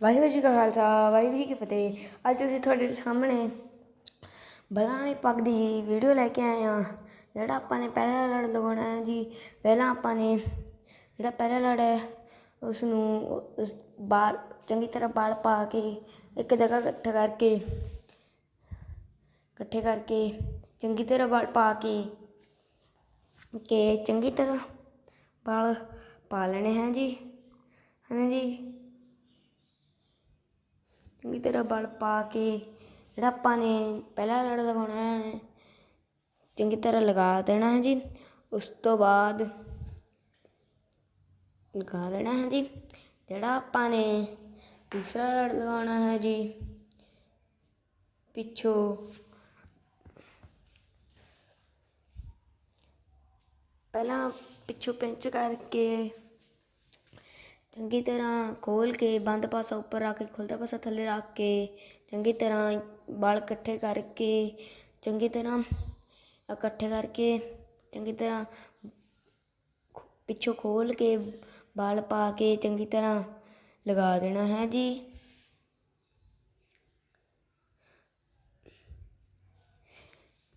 ਵਾਹਿਗੁਰੂ ਜੀ ਕਾ ਖਾਲਸਾ, ਵਾਹਿਗੁਰੂ ਜੀ ਕੀ ਫਤਿਹ। ਅੱਜ ਤੁਸੀਂ ਤੁਹਾਡੇ ਸਾਹਮਣੇ ਬਲਾਂ ਵਾਲੀ ਪੱਗ ਦੀ ਵੀਡੀਓ ਲੈ ਕੇ ਆਏ ਹਾਂ। ਜਿਹੜਾ ਆਪਾਂ ਨੇ ਪਹਿਲਾ ਲੜ ਲਗਾਉਣਾ ਹੈ ਜੀ, ਪਹਿਲਾਂ ਆਪਾਂ ਨੇ ਜਿਹੜਾ ਪਹਿਲਾ ਲੜ ਹੈ ਉਸ ਨੂੰ ਉਸ ਬਾਲ, ਚੰਗੀ ਤਰ੍ਹਾਂ ਬਾਲ ਪਾ ਕੇ ਇੱਕ ਜਗ੍ਹਾ ਇਕੱਠਾ ਕਰਕੇ, ਇਕੱਠੇ ਕਰਕੇ ਚੰਗੀ ਤਰ੍ਹਾਂ ਬਾਲ ਪਾ ਕੇ, ਕਿ ਚੰਗੀ ਤਰ੍ਹਾਂ ਬਾਲ ਪਾ ਲੈਣੇ ਹੈ ਜੀ। ਹੈ ਜੀ? ਚੰਗੀ ਤਰ੍ਹਾਂ ਵਲ ਪਾ ਕੇ ਜਿਹੜਾ ਆਪਾਂ ਨੇ ਪਹਿਲਾ ਲੜ ਲਗਾਉਣਾ ਹੈ ਚੰਗੀ ਤਰ੍ਹਾਂ ਲਗਾ ਦੇਣਾ ਹੈ ਜੀ ਉਸ ਤੋਂ ਬਾਅਦ ਲਗਾ ਦੇਣਾ ਹੈ ਜੀ ਜਿਹੜਾ ਆਪਾਂ ਨੇ ਦੂਸਰਾ ਲੜ ਲਗਾਉਣਾ ਹੈ ਜੀ ਪਿੱਛੋਂ ਪਹਿਲਾਂ ਪਿੱਛੋਂ ਪਿੰਚ ਕਰਕੇ ਚੰਗੀ ਤਰ੍ਹਾਂ ਖੋਲ ਕੇ ਬੰਦ ਪਾਸਾ ਉੱਪਰ ਰੱਖ ਕੇ, ਖੁੱਲ੍ਹਦਾ ਪਾਸਾ ਥੱਲੇ ਰੱਖ ਕੇ, ਚੰਗੀ ਤਰ੍ਹਾਂ ਵਾਲ ਇਕੱਠੇ ਕਰਕੇ, ਚੰਗੀ ਤਰ੍ਹਾਂ ਇਕੱਠੇ ਕਰਕੇ, ਚੰਗੀ ਤਰ੍ਹਾਂ ਪਿੱਛੋਂ ਖੋਲ ਕੇ ਵਾਲ ਪਾ ਕੇ ਚੰਗੀ ਤਰ੍ਹਾਂ ਲਗਾ ਦੇਣਾ ਹੈ ਜੀ।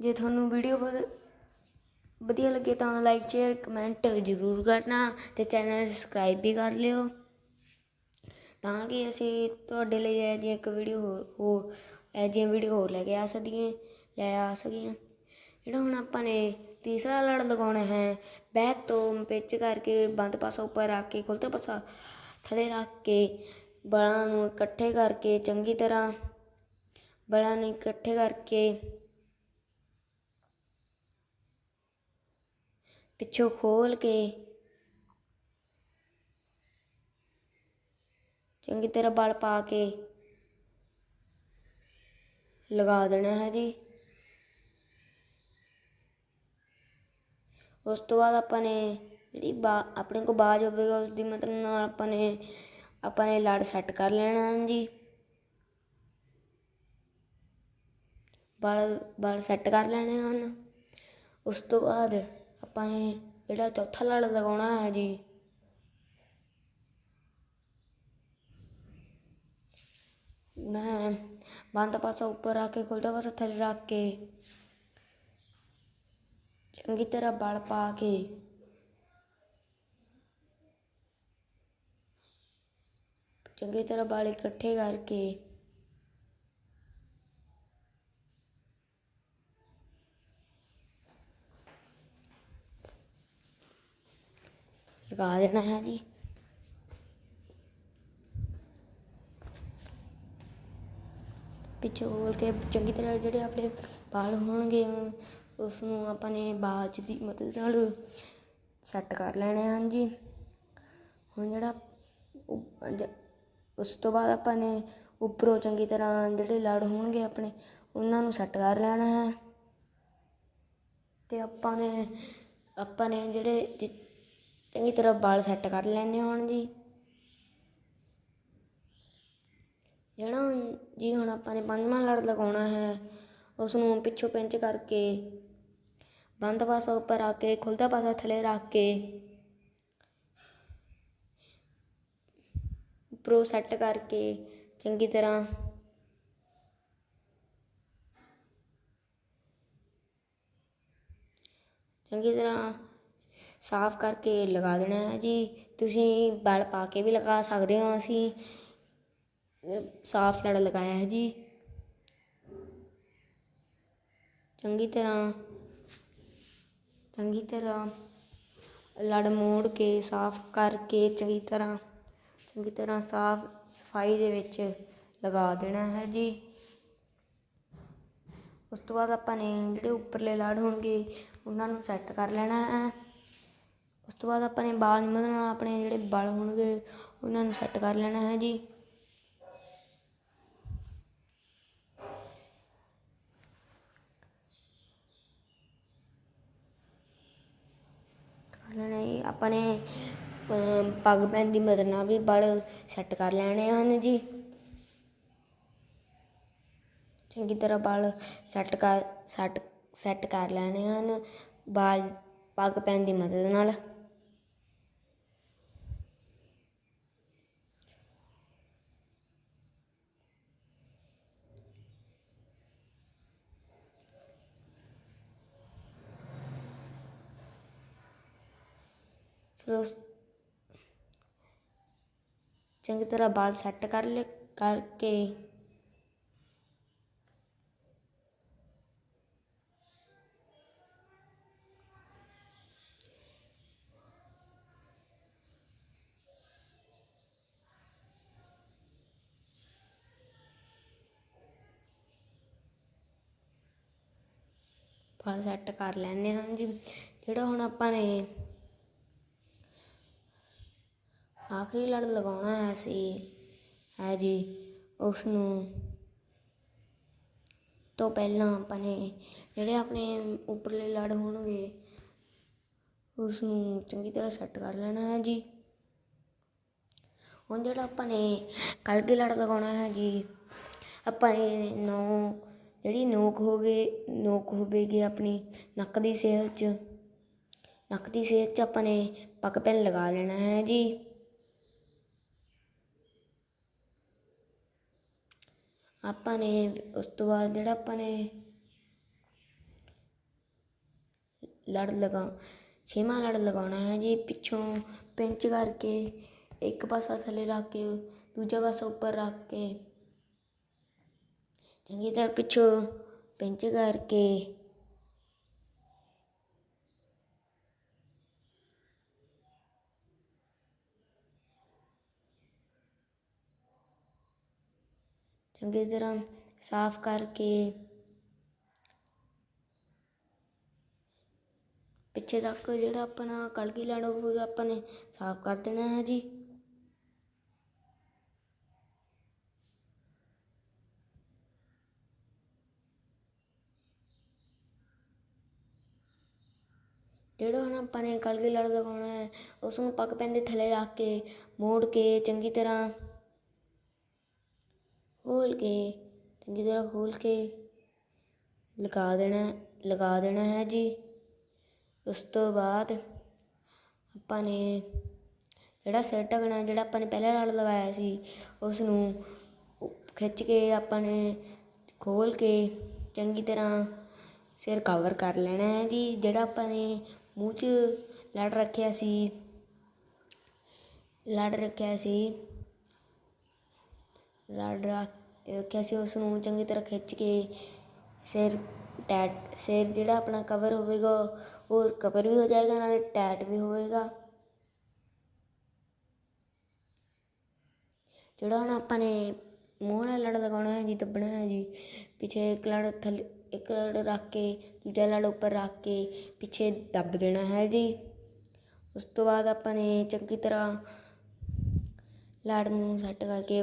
ਜੇ ਤੁਹਾਨੂੰ ਵੀਡੀਓ ਬਹੁਤ ਵਧੀਆ ਲੱਗੇ ਤਾਂ ਲਾਈਕ ਸ਼ੇਅਰ ਕਮੈਂਟ ਜ਼ਰੂਰ ਕਰਨਾ ਤੇ ਚੈਨਲ ਸਬਸਕ੍ਰਾਈਬ ਵੀ ਕਰ ਲਿਓ। ਤਾਂ ਕਿ ਅਸੀਂ ਤੁਹਾਡੇ ਲਈ ਇਹ ਜਿਹੀ ਇੱਕ ਵੀਡੀਓ ਹੋਰ ਹੋਰ, ਇਹ ਜਿਹੀਆਂ ਵੀਡੀਓ ਹੋਰ ਲੈ ਕੇ ਆ ਸਕੀਏ, ਲੈ ਆ ਸਕੀਏ ਜਿਹੜਾ ਹੁਣ ਆਪਾਂ ਨੇ ਤੀਸਰਾ ਲੜ ਲਗਾਉਣਾ ਹੈ ਬੈਕ ਤੋਂ ਪਿੱਚ ਕਰਕੇ ਬੰਦ ਪਾਸਾ ਉੱਪਰ ਰੱਖ ਕੇ ਖੁੱਲਤਾ ਪਾਸਾ ਥੱਲੇ ਰੱਖ ਕੇ ਬਲਾਂ ਨੂੰ ਇਕੱਠੇ ਕਰਕੇ ਚੰਗੀ ਤਰ੍ਹਾਂ ਬਲਾਂ ਨੂੰ ਇਕੱਠੇ ਕਰਕੇ ਪਿੱਛੋਂ ਖੋਲ ਕੇ। ਚੰਗੀ ਤਰ੍ਹਾਂ ਬਲ ਪਾ ਕੇ ਲਗਾ ਦੇਣਾ ਹੈ ਜੀ। ਉਸ ਤੋਂ ਬਾਅਦ ਆਪਾਂ ਨੇ ਜਿਹੜੀ ਬਾ, ਆਪਣੇ ਕੋਲ ਬਾਜ ਹੋਵੇਗਾ ਉਸ ਦੀ ਮਦਦ ਨਾਲ ਆਪਾਂ ਨੇ ਆਪਾਂ ਨੇ ਲੜ ਸੈੱਟ ਕਰ ਲੈਣਾ ਹੈ ਜੀ। ਬਲ ਬਲ ਸੈੱਟ ਕਰ ਲੈਣੇ ਹਨ। ਉਸ ਤੋਂ ਬਾਅਦ ਆਪਾਂ ਨੇ ਜਿਹੜਾ ਚੌਥਾ ਲੜ ਲਗਾਉਣਾ ਹੈ ਜੀ। ਨਾ ਬੰਦ ਪਾਸਾ ਉੱਪਰ ਰੱਖ ਕੇ ਖੁੱਲ੍ਹਦਾ ਪਾਸਾ ਥੱਲੇ ਰੱਖ ਕੇ, ਚੰਗੀ ਤਰ੍ਹਾਂ ਬਲ ਪਾ ਕੇ, ਚੰਗੀ ਤਰ੍ਹਾਂ ਬਲ ਇਕੱਠੇ ਕਰਕੇ ਲਗਾ ਦੇਣਾ ਹੈ ਜੀ। ਪਿੱਛੋਂ ਖੋਲ ਕੇ ਚੰਗੀ ਤਰ੍ਹਾਂ ਜਿਹੜੇ ਆਪਣੇ ਵਾਲ ਹੋਣਗੇ ਉਸ ਨੂੰ ਆਪਾਂ ਨੇ ਬਾਜ ਦੀ ਮਦਦ ਨਾਲ ਸੈੱਟ ਕਰ ਲੈਣੇ ਹਨ ਜੀ। ਹੁਣ ਜਿਹੜਾ ਉਸ ਤੋਂ ਬਾਅਦ ਆਪਾਂ ਨੇ ਉੱਪਰੋਂ ਚੰਗੀ ਤਰ੍ਹਾਂ ਜਿਹੜੇ ਲੜ ਹੋਣਗੇ ਆਪਣੇ, ਉਹਨਾਂ ਨੂੰ ਸੈੱਟ ਕਰ ਲੈਣਾ ਹੈ। ਤੇ ਆਪਾਂ ਨੇ ਆਪਾਂ ਨੇ ਜਿਹੜੇ ਚੰਗੀ ਤਰ੍ਹਾਂ ਵਾਲ ਸੈੱਟ ਕਰ ਲੈਣੇ ਹੁਣ ਜੀ। ਜਿਹੜਾ ਜੀ ਹੁਣ ਆਪਾਂ ਨੇ ਪੰਜਵਾਂ ਲੜ ਲਗਾਉਣਾ ਹੈ ਉਸ ਨੂੰ ਪਿੱਛੋਂ ਪਿੰਚ ਕਰਕੇ ਬੰਦ ਪਾਸਾ ਉੱਪਰ ਆ ਕੇ ਖੁੱਲਦਾ ਪਾਸਾ ਥੱਲੇ ਰੱਖ ਕੇ ਉੱਪਰੋਂ ਸੈੱਟ ਕਰਕੇ ਚੰਗੀ ਤਰ੍ਹਾਂ ਚੰਗੀ ਤਰ੍ਹਾਂ ਸਾਫ਼ ਕਰਕੇ ਲਗਾ ਦੇਣਾ ਹੈ ਜੀ। ਤੁਸੀਂ ਬਲ ਪਾ ਕੇ ਵੀ ਲਗਾ ਸਕਦੇ ਹੋ ਅਸੀਂ। ਸਾਫ਼ ਲੜ ਲਗਾਇਆ ਹੈ ਜੀ। ਚੰਗੀ ਤਰ੍ਹਾਂ ਚੰਗੀ ਤਰ੍ਹਾਂ ਲੜ ਮੋੜ ਕੇ ਸਾਫ਼ ਕਰਕੇ ਚੰਗੀ ਤਰ੍ਹਾਂ ਚੰਗੀ ਤਰ੍ਹਾਂ ਸਾਫ਼ ਸਫ਼ਾਈ ਦੇ ਵਿੱਚ ਲਗਾ ਦੇਣਾ ਹੈ ਜੀ। ਉਸ ਤੋਂ ਬਾਅਦ ਆਪਾਂ ਨੇ ਜਿਹੜੇ ਉੱਪਰਲੇ ਲੜ ਹੋਣਗੇ, ਉਹਨਾਂ ਨੂੰ ਸੈੱਟ ਕਰ ਲੈਣਾ ਹੈ। ਉਸ ਤੋਂ ਬਾਅਦ ਆਪਾਂ ਨੇ ਬਾਲ ਨਿਮਨ ਆਪਣੇ ਜਿਹੜੇ ਬਲ ਹੋਣਗੇ, ਉਹਨਾਂ ਨੂੰ ਸੈੱਟ ਕਰ ਲੈਣਾ ਹੈ ਜੀ। ਕਰ ਲੈਣਾ ਜੀ। ਆਪਾਂ ਨੇ ਪੱਗ ਪੈਨ ਦੀ ਮਦਦ ਨਾਲ ਵੀ ਬਲ ਸੈੱਟ ਕਰ ਲੈਣੇ ਹਨ ਜੀ। ਚੰਗੀ ਤਰ੍ਹਾਂ ਬਲ ਸੈੱਟ ਕਰ, ਸੈੱਟ ਸੈੱਟ ਕਰ ਲੈਣੇ ਹਨ। ਬਾਜ ਪੱਗ ਪੈਨ ਦੀ ਮਦਦ ਨਾਲ। ਫਿਰ ਉਸ ਚੰਗੀ ਤਰ੍ਹਾਂ ਬਾਲ ਸੈੱਟ ਕਰ ਲੈ ਕਰਕੇ ਬਾਲ ਸੈੱਟ ਕਰ ਲੈਣੇ ਹਾਂ ਜੀ। ਜਿਹੜਾ ਹੁਣ ਆਪਾਂ ਨੇ ਆਖਰੀ ਲੜ ਲਗਾਉਣਾ ਹੈ ਸੀ। ਹੈ ਜੀ ਉਸ ਨੂੰ ਤੋਂ ਪਹਿਲਾਂ ਆਪਾਂ ਨੇ ਜਿਹੜੇ ਆਪਣੇ ਉੱਪਰਲੇ ਲੜ ਹੋਣਗੇ ਉਸ ਨੂੰ ਚੰਗੀ ਤਰ੍ਹਾਂ ਸੈੱਟ ਕਰ ਲੈਣਾ ਹੈ ਜੀ। ਹੁਣ ਜਿਹੜਾ ਆਪਾਂ ਨੇ ਕਲਗੀ ਲੜ ਲਗਾਉਣਾ ਹੈ ਜੀ, ਆਪਾਂ ਇਹ ਨੌ, ਜਿਹੜੀ ਨੋਕ ਹੋ ਗਏ ਨੋਕ ਹੋਵੇਗੀ ਆਪਣੀ ਨੱਕ ਦੀ ਸੇਲ 'ਚ। ਨੱਕ ਦੀ ਸੇਲ 'ਚ ਆਪਾਂ ਨੇ ਪੱਗ ਪੈਨ ਲਗਾ ਲੈਣਾ ਹੈ ਜੀ। ਆਪਾਂ ਨੇ ਉਸ ਤੋਂ ਬਾਅਦ ਜਿਹੜਾ ਆਪਾਂ ਨੇ ਲੜ ਲਗਾ, ਛੇਵਾਂ ਲੜ ਲਗਾਉਣਾ ਹੈ ਜੀ, ਪਿੱਛੋਂ ਪਿੰਚ ਕਰਕੇ ਇੱਕ ਪਾਸਾ ਥੱਲੇ ਰੱਖ ਕੇ, ਦੂਜਾ ਪਾਸਾ ਉੱਪਰ ਰੱਖ ਕੇ। ਚੰਗੀ ਤਰ੍ਹਾਂ ਪਿੱਛੋਂ ਪਿੰਚ ਕਰਕੇ ਚੰਗੀ ਤਰ੍ਹਾਂ ਸਾਫ਼ ਕਰਕੇ ਪਿੱਛੇ ਤੱਕ ਜਿਹੜਾ ਆਪਣਾ ਕਲਗੀ ਲੜ ਹੋਵੇਗਾ ਆਪਾਂ ਨੇ ਸਾਫ਼ ਕਰ ਦੇਣਾ ਹੈ ਜੀ। ਜਿਹੜਾ ਹੁਣ ਆਪਾਂ ਨੇ ਕਲਗੀ ਲੜ ਲਗਾਉਣਾ ਹੈ ਉਸ ਨੂੰ ਪੱਕ ਪੈਨ ਦੇ ਥੱਲੇ ਰੱਖ ਕੇ, ਮੋੜ ਕੇ ਚੰਗੀ ਤਰ੍ਹਾਂ ਖੋਲ੍ਹ ਕੇ, ਚੰਗੀ ਤਰ੍ਹਾਂ ਖੋਲ੍ਹ ਕੇ ਲਗਾ ਦੇਣਾ ਲਗਾ ਦੇਣਾ ਹੈ ਜੀ। ਉਸ ਤੋਂ ਬਾਅਦ ਆਪਾਂ ਨੇ ਜਿਹੜਾ ਸਿਰ ਢਕਣਾ ਜਿਹੜਾ ਆਪਾਂ ਨੇ ਪਹਿਲਾਂ ਨਾਲ ਲਗਾਇਆ ਸੀ ਉਸ ਨੂੰ ਖਿੱਚ ਕੇ ਆਪਾਂ ਨੇ ਖੋਲ ਕੇ ਚੰਗੀ ਤਰ੍ਹਾਂ ਸਿਰ ਕਵਰ ਕਰ ਲੈਣਾ ਹੈ ਜੀ। ਜਿਹੜਾ ਆਪਾਂ ਨੇ ਮੂੰਹ 'ਚ ਲੜ ਰੱਖਿਆ ਸੀ, ਲੜ ਰੱਖਿਆ ਸੀ ਲੜ ਰੱਖ ਰੱਖਿਆ ਸੀ, ਉਸ ਨੂੰ ਚੰਗੀ ਤਰ੍ਹਾਂ ਖਿੱਚ ਕੇ ਸਿਰ ਟੈਟ, ਸਿਰ ਜਿਹੜਾ ਆਪਣਾ ਕਵਰ ਹੋਵੇਗਾ, ਉਹ ਕਵਰ ਵੀ ਹੋ ਜਾਏਗਾ, ਨਾਲੇ ਟੈਟ ਵੀ ਹੋਵੇਗਾ। ਜਿਹੜਾ ਹੁਣ ਆਪਾਂ ਨੇ ਮੂੰਹ ਨਾਲ ਲੜ ਲਗਾਉਣਾ ਹੈ ਜੀ, ਦੱਬਣਾ ਹੈ ਜੀ, ਪਿੱਛੇ ਇੱਕ ਲੜ ਥੱਲੇ, ਇੱਕ ਲੜ ਰੱਖ ਕੇ, ਦੂਜਾ ਲੜ ਉੱਪਰ ਰੱਖ ਕੇ ਪਿੱਛੇ ਦੱਬ ਦੇਣਾ ਹੈ ਜੀ। ਉਸ ਤੋਂ ਬਾਅਦ ਆਪਾਂ ਨੇ ਚੰਗੀ ਤਰ੍ਹਾਂ ਲੜ ਨੂੰ ਸੈੱਟ ਕਰਕੇ